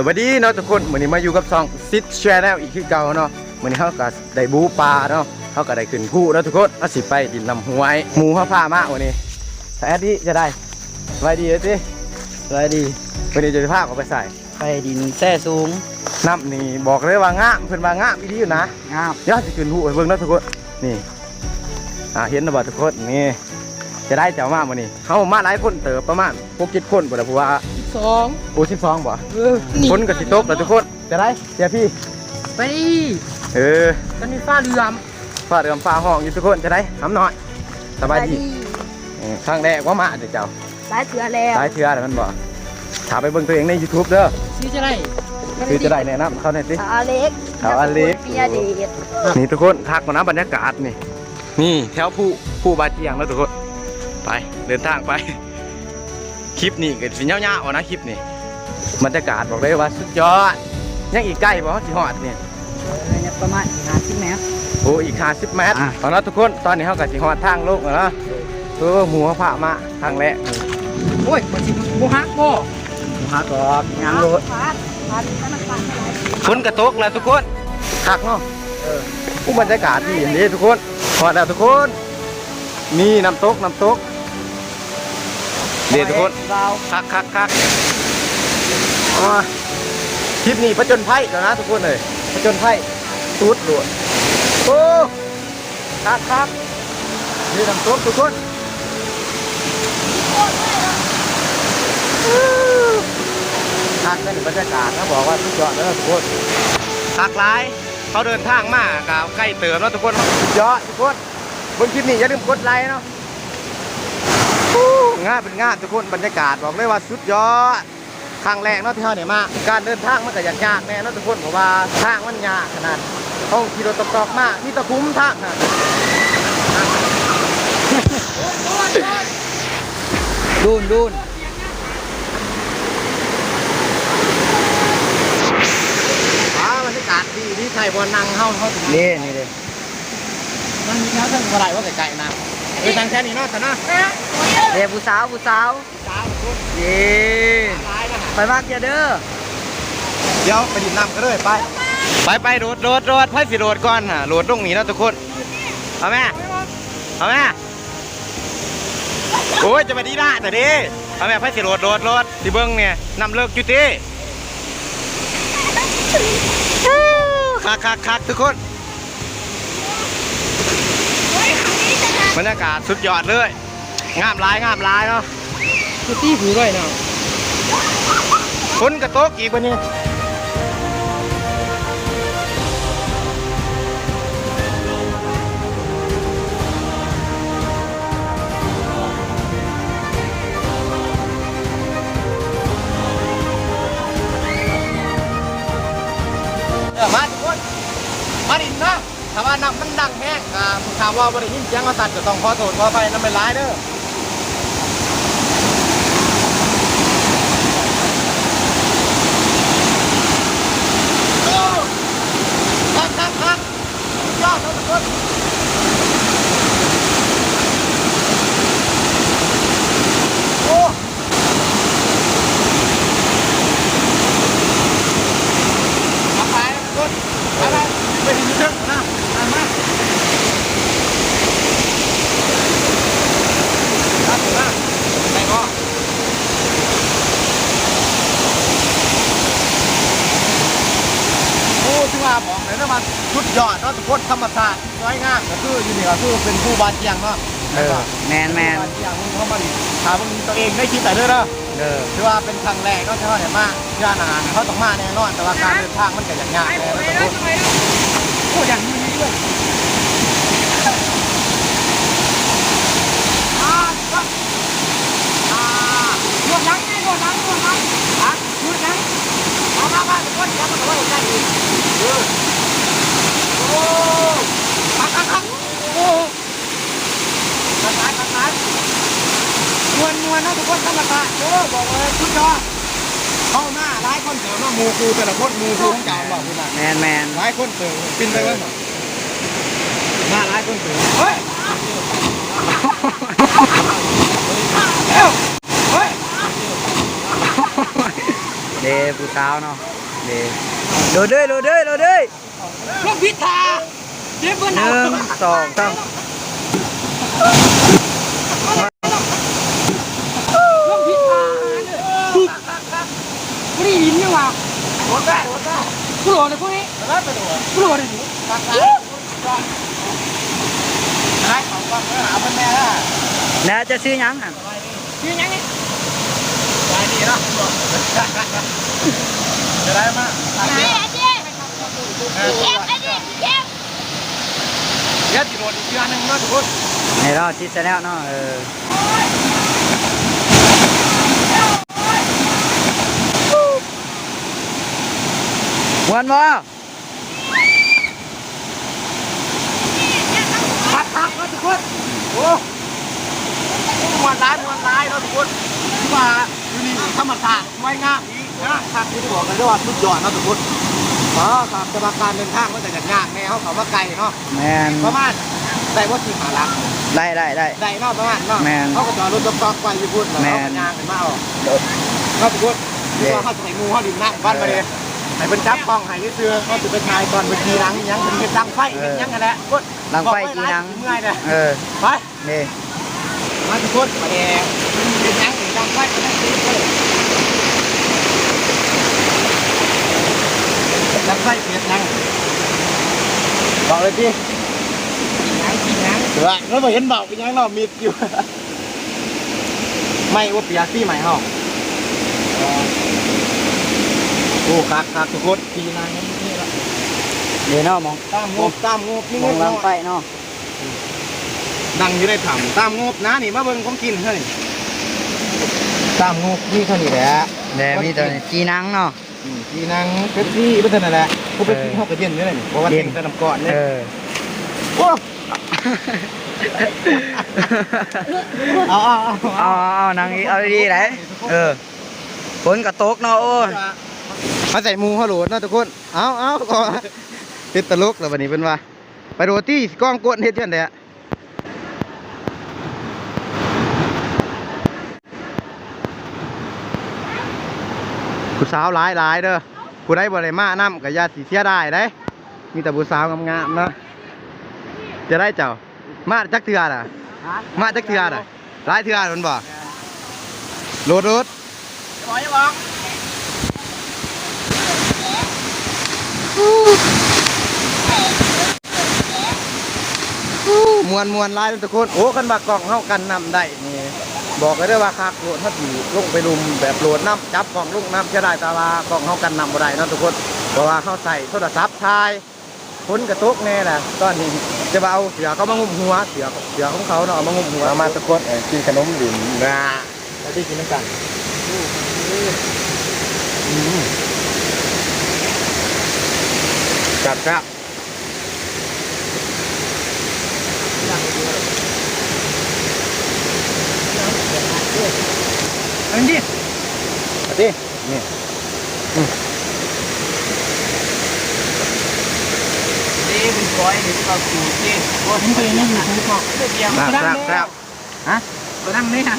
สวัสดีเนาะทุกคนวันนี้มาอยู่กับซองซิดแชร์แล้วอีกคือเก่าเนาะวันนี้เขาก็ได้บูปลาเนาะเขาก็ได้ขึ้นผู้แล้วทุกคนเอาสิไปดินลำห้วยหมูเขาพามาวันนี้แต่แอดดี้จะได้สบายดีเลยสิสวัสดีวันนี้จะพาเขาไปใส่ไปดินแท้สูงน้ำนี่บอกเลยว่างามเพิ่นว่างามอีดีอยู่นะงามเดี๋ยวจะขึ้นผู้ไปเบิ่งเนาะทุกคนนี่อ่าเห็นนะบ่ทุกคนนี่จะได้เจ้ามาวันนี้เขามาหลายคนเติบประมาณพวกจิตคนบ่ได้เพราะว่า สองโอ้สิบสองบ่เออคนกับสิตกแล้วทุกคนจะได้เดี๋ยวพี่ ไปดิเออมันมีฟ้าเรือมฟ้าเรือนฟ้าห้องอยู่ทุกคนจะได้ทำหน่อยสบายดีเออครั้งแรกว่ามาเดี๋ยวเจ้าสายเสือแล้วสายเชื่ออะไรมันบอกถามไปเบิ่งตัวเองใน YouTube เด้อชื่อจะได้คือจะได้แนะนำเขาหน่อยสิสาวอเล็กสาวอเล็กเปียเดชนี่ทุกคนทักมานะบรรยากาศนี่ นี่แถวผู้ผู้บาดเจียงแล้วทุกคนไปเดินทางไป คลิปนี้ก็สิเงาๆนะคลิปนี้บรรยากาศบอกเลยว่าสุดยอด ยังอีกใกล้บ่สิฮอดนี่เนี่ยประมาณห้าสิบเมตรโอ้อีก50เมตรอะตอนนั้นทุกคนตอนนี้เขาก็สิฮอดทางลงแล้วนะเออหมูเขาพามาทางแรกนี่โอ้ยมันสิบูฮักบ่บูฮักหรอกงามรถพัดพัดแล้วมันพัดอะไรฝนกระตกแล้วทุกคนคักเนาะเออผู้บรรยากาศดีอย่างนี้ทุกคนฮอดแล้วทุกคนนี่น้ำตกน้ำตก เดี๋ยวทุกคนเราคักคักคักอ่าคลิปนี้ผจญภัยแล้วนะทุกคนเลยผจญภัยตูดหลวดโอ้คักคักนี่น้ำตกทุกคนคักนั่นบรรยากาศนะบอกว่าสุดยอดเลยทุกคนคักหลายเขาเดินทางมากกับใกล้เติมแล้วทุกคนสุดยอดทุกคนบนคลิปนี้อย่าลืมกดไลค์เนาะ ง่ายเป็นง่ายทุกคนบรรยากาศบอกเลยว่าสุดยอดครั้งแรกเนาะที่เขาเนี่ยมาการเดินทางมันก็ยากยากแน่เนาะทุกคนเพราะว่าทางมันยากขนาดต้องขี่รถตอกๆมากที่ตะคุ้มทางนะดูนดูนฟ้าบรรยากาศดีที่ไทยบอลนังเฮาเฮาถึงนี่นี่เลยนั่งนี่เขาถึงอะไรว่าไกลๆนะ เออทางแค่นี้เนาะแต่นะเดี๋ยวผู้สาวผู้สาวสาวทุกคนเย้ไปมากเยอะเด้อเดี๋ยวไปดิบน้ำกันเลยไป ไปไปโดดโดดโดดไพ่สิโดดก่อนฮะโดดตรงนี้เนาะทุกคนเอาแม่เอาแม่โอ้ยจะไปดีละแต่ดิเอาแม่ไพ่สิโดดโดดโดดสิเบิ้งเนี่ยนำเลิกจุติคักคักคักทุกคน บรรยากาศสุดยอดเลย งามหลายงามหลายเนาะกูตี้หูด้วยเนาะฝนกระตกอีกวันนี้ ถามว่าบริยินเสียงเอาสัตว์ก็ต้องขอโทษขอไปน้ำเป็นร้ายเด้อ คักคักคักยอดครับทุกคนโอ้มาไปนะทุกคนไปไปไปถึงเรื่องนะตามมาตามมาไปก็โอ้ที่ว่าบอกเลยนะมันชุดยอดเนาะทุกคนธรรมศาสตร์สวยงามก็คืออยู่นี่ก็คือเป็นผู้บาดเจียงเนาะเออแมนแมนบาดเจียงเขามาดิถามมึงตัวเองได้คิดแต่เด้อเนาะเออถือว่าเป็นครั้งแรกเนาะที่เขาเนี่ยมาย่านอาหารเขาต้องมาแน่นอนแต่ว่าการเดินทางมันก็ยากยากแน่นะทุกคนโอ้อย่างนี้ด้วยรวดลังไงลวดหลังลวดหลังฮะลวดหลังมามามาทุกคนอย่ามาทำอะไรกันอีกเออโอ้คักคักคักโอ้คักคักคักคักมวนมวนนะทุกคนธรรมศาสตร์ โอ้บอกเลยสุดยอดเข้าหน้าร้ายคนเสือมาหมูคูแต่ละคนหมูคูของเก่าบอกคุณนะแมนแมนร้ายคนเสือปินไปเลยหน้าร้ายคนเสือเฮ้ยเอ้าเฮ้ยเดเดผู้สาวเนาะเดโดดเด้ยโดดเด้ยโดดเด้ยลูกพิธาเดี๋ยวเพื่อนหเอานึ่งสองสาม ลูกพิธาปุ๊บไม่ได้ยินนี่หว่า โดนได้โดนได้กูโหลดเลยพวกนี้กูโหลดเลยน่าจะซื้อยังอะยืนยังไงจะได้มาไหนอาเจ๊เก็บอาเจ๊เก็บเดี๋ยวจิโรดอีกเดือนหนึงเนาะทุกคนในรอบชิดแล้วเนาะเออม วนบ่พักพักแล้วทุกคนโอ้มวนร้ายมวนร้ายเนาะทุกคนที่ว่าอยู่นี่ธรรมศาสตร์ไว้งามอีกนะทางที่บอกกันด้วยว่าสุดยอดเนาะทุกคนอ๋อตามสมการเดินทางมันแต่กันยากแน่เขาเขามาไกลเนาะแมนประมาณได้ว่าที่หาหลักได้ได้ได้ได้เนาะประมาณเนาะแม่นเขาก็จอดรถต๊อกๆไปอยู่พุ่นแล้วแม่เขานก็ย่างกันมาเอาเนาะทุกคนที่ว่าเขาใส่งูเขาดินน้ำบ้านมาเลย ให้เป็นจับกล้องให้เสื้อเขาจะไปถ่ายตอนไปทีหลังยังเป็นเห็นดังไฟเป็นยังกันแหละกดดังไฟจีนังเมื่อยเลยเออไปนี่มาทุกคนมาแดงเป็นยังเป็นดังไฟเป็นยังเป็นเลยดังไฟเปลี่ยนยังบอกเลยพี่ยังกินยังเถื่อแล้วมาเห็นบอกเป็นยังเรามีดอยู่ไม่ว่าเปียซี่ใหม่ห้อง โอ้คักคักทุกคนทีนางนี่ละเดี๋ยวเนาะมองตามงบตามงบนี่มองงลังบไฟเนาะนั่งอยู่ในถ้ำตามงบนะนี่มาเบิ่งของกินเฮ้ยตามงบนี่เท่านี้แหละเดี๋ยวมีตัวนี้จีนังเนาะอืมทีนางเป็ดซี่เป็นเท่านั้นแหละผู้เป็ดซี่เออเขาก็เย็นอยู่เลยนี่เพราะว่าเย็เต็นงแต่น้ำก้อนเนี่ยเออโอ้เอาเอาเอาเอาเอาเอานางอีเอาดีๆไหนเออฝนกระตกเนาะโอ้ย มาใส่มูฮัลโหลนะทุกคน เอาเอาก็เป็นตลกแล้ววันนี้เป็นว่า ไปโรตี้กล้องกดเฮ็ดจังไดอะผู้สาวหลายหลายเด้อผู้ใดบ่ได้มานํก็อย่าสิเสียดายเด้ มีแต่ผู้สาวงามๆนะจะได้เจ้า มาจักเทื่อน่ะ มาจักเทื่อน่ะหลายเทื่อมันบ่โหลดโหลดปบอก มวนมวนลายทุกคน โอ้คันบากกล่องเข้ากันนำได้นี่บอกเลยได้อว่าคักโหลดถ้าถีลงไปลุมแบบโหลดน้ำจับกล่องลูกน้ำจะได้แตาลากล่องเข้ากันนำบ่ได้เนาะทุกคนเพราะว่าเขาใส่โทรศัพท์ทายพ้นกระตุกแน่แหละตอนนี้จะมาเอาเสือเขามางุมหัวเสือเสือของเขาเนาะเอามางุมหัวมาทุกคนกินขนมดินนะแล้วที่กินน้ำกัน จับครับอันนี้เอาดินี่ดีเป็นปล่อยเป็นปลาสูตรที่โอ้ผมเคยนั่งอยู่ทุกข์เดียวครับครับครับฮะตัวนั่งนี่ฮะ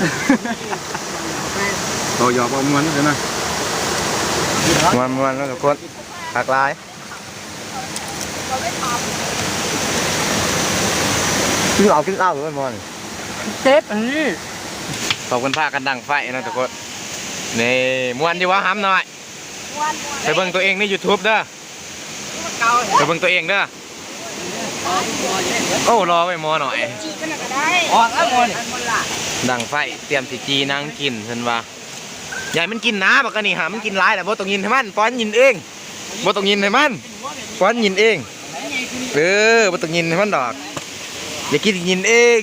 โตหยอกเอามวนเดี๋ยวนะมวนมวนแล้วทุกคนหักลาย กินเหล้ากินเหล้าหรือมันมวนเซฟอันนี้ขอบคุณผ้ากันดังไฟนะทุกคนนี่มวนอยู่วะห้ำหน่อยไปเบิ่งตัวเองใน YouTube เด้อเก่าไปเบิ่งตัวเองเด้อโอ้รอไว้หมอหน่อย จีกันก็ได้ออกแล้วหมดดังไฟเตรียมสิจีนั่งกินเพิ่นว่าใหญ่มันกินน้ำบักกะนี่หามันกินหลายแต่บ่ต้องยินให้มันป้อนยินเองบ่ต้องยินให้มันป้อนยินเอง เออบ่ต้องยินให้มันดอกอย่ากินยินเอง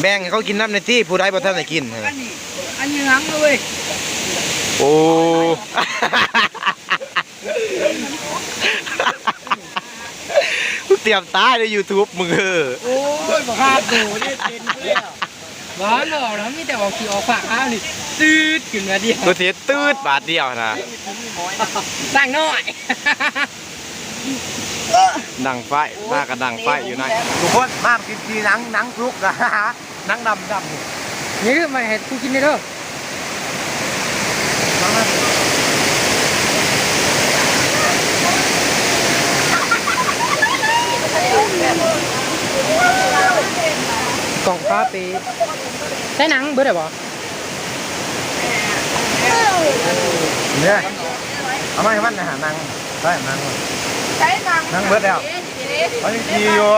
แบ่งให้เขากินน้ำในที่ผู้ใดบ่ทันได้กินอันนี้อันนี้หังเลยโอ้เตรียมตายใน YouTube มึงเออโอ้ยบอกภาพดูนี่เป็นเพื่อบ้านเราแล้วมีแต่บอกขี่ออกฝากอ้าวนี่ตืดขึ้นมาเดียวตัวเสียตืดบาทเดียวนะสั่งหน่อย ดังไฟมากกันดังไฟอยู่นะทุกคนมากินทีนังนังคลุกนะฮะนังดำดำนี่มาเห็ดกูกินได้เด้อกล่องฟ้าปีใช้นังเบื่อได้บ่เนี่ยเอาไม้มันนะฮะนังได้นัง นังนั่งเบิดแล้วเขายังขี่อยู่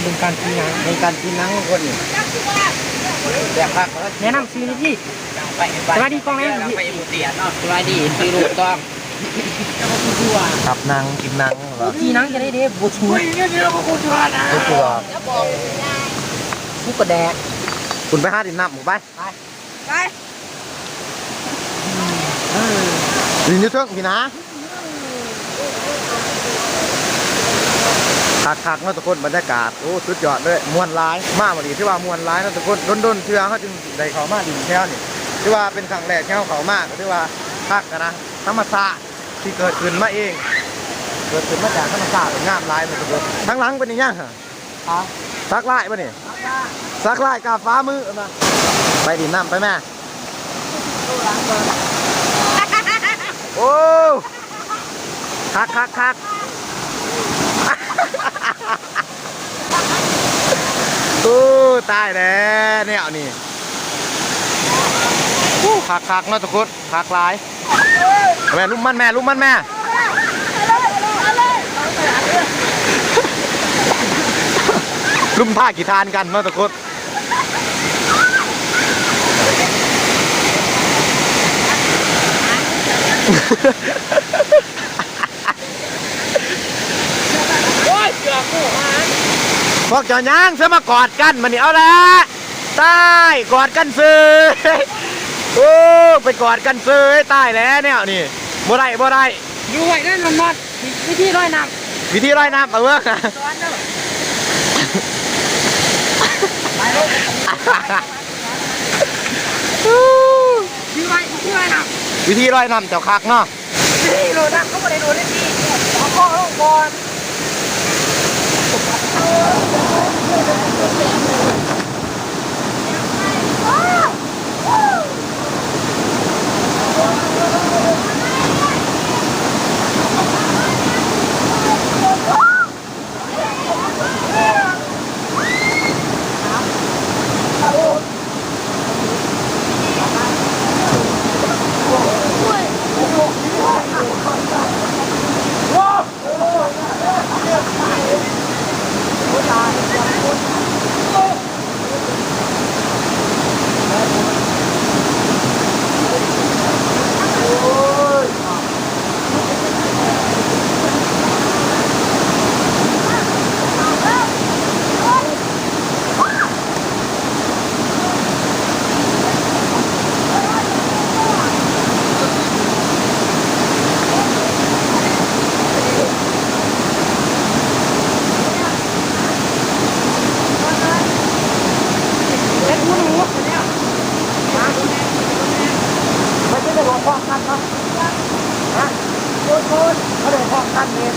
เรื่องการกินนังเรื่องการกินนังของคนนี่แบบพักแล้วแนะนำซื้อนี่พี่สวัสดีกล้องแม่พี่สวัสดีซื้อลูกต้องขับนังกินนังเหรอกีนังจะได้เด้บูชูทุกตัวฟุกกระแดกคุณไปหาดินน้ำหมูไป ไปดิ นอยุ่เทิงพี่นะคักคักๆเนาะทุกคนบรรยากาศโอ้สุดยอดเลยมวนร้ายมากวันนี้ที่ว่ามวนร้ายเนาะทุกคนด้นด้นๆเชื่อเขาจึงได้เขามาดินแถวนี่ที่ว่าเป็นครั้งแรกที่เขาเขามากที่ว่าคักกันนะธรรมศาสตร์ที่เกิดขึ้นมาเอง เกิดขึ้นมาจากธรรมศาสตร์งามร้ายเลยทุกคนทั้งหลังเป็นอยังไงฮะครับซักไล่ปะนี่ซักไล่กาฟ้ามือมาไปดินน้ำไปแม่ โอ้คักคักคักโอ้ตายแล้วเนี่ยนี่โอ้คักคักเนาะทุกคนคักหลายแม่ลุกมันแม่ลุกมันแม่ลุ่มผ้ากี่ทานกันเนาะทุก คนพวกเจ้าย่างเสือมากอดกันมันนี่เอาละตายกอดกันซื้อโอ้ไปกอดกันซื้อตายแล้วเนี่ยนี่บ่ได้บ่ได้อยู่ไหวนั่นมันนอนวิธีร้อยหนักวิธีร้อยน้ำเอาเว้ยอยู่ไหววิธีร้อยหนัก วิธีร้อยน้ำเจ้าคักเนาะนี่รู้นะเขาไม่ได้โดนได้ดีขอาข้อลงก่อน เล็กหูหนูเนี่ยไม่ใช่จะหลอกพอกันเนาะฮะโคนโคนเขาเลยพอกันเอง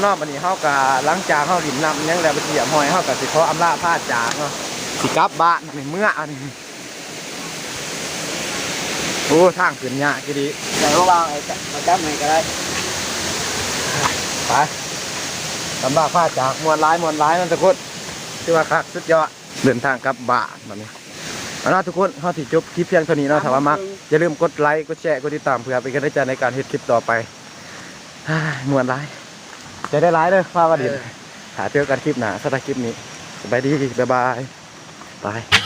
เอาเนาะทุกคนเนาะวันนี้เฮากะหลังจากเฮาดินนำยังแล้วไปเสียบหอยเฮากะสิขออำลาพาจากเนาะสิกลับบ้านในเมื่ออันนี้โอ้ทางขึ้นยากกี่ดีเดี๋ยววางไอ้มาจับมันก็ได้ไปอำลาพาจากมวนร้ายมวนร้ายนั่นทุกคนที่ว่าคักสุดยอดเดินทางกลับบ้านแบบนี้เอาเนาะทุกคนเฮาสิจบคลิปเพียงเท่านี้เนาะถ้าว่ามักอย่าลืมกดไลค์กดแชร์กดติดตามเพื่อเป็นกำลังใจในการเฮ็ดคลิปต่อไปฮ่ามวนร้าย จะได้ร้ายเลยฟ้าว่าดินหาเจอกันคลิปหนาสำหรับคลิปนี้สบายดีบ๊ายบาย บาย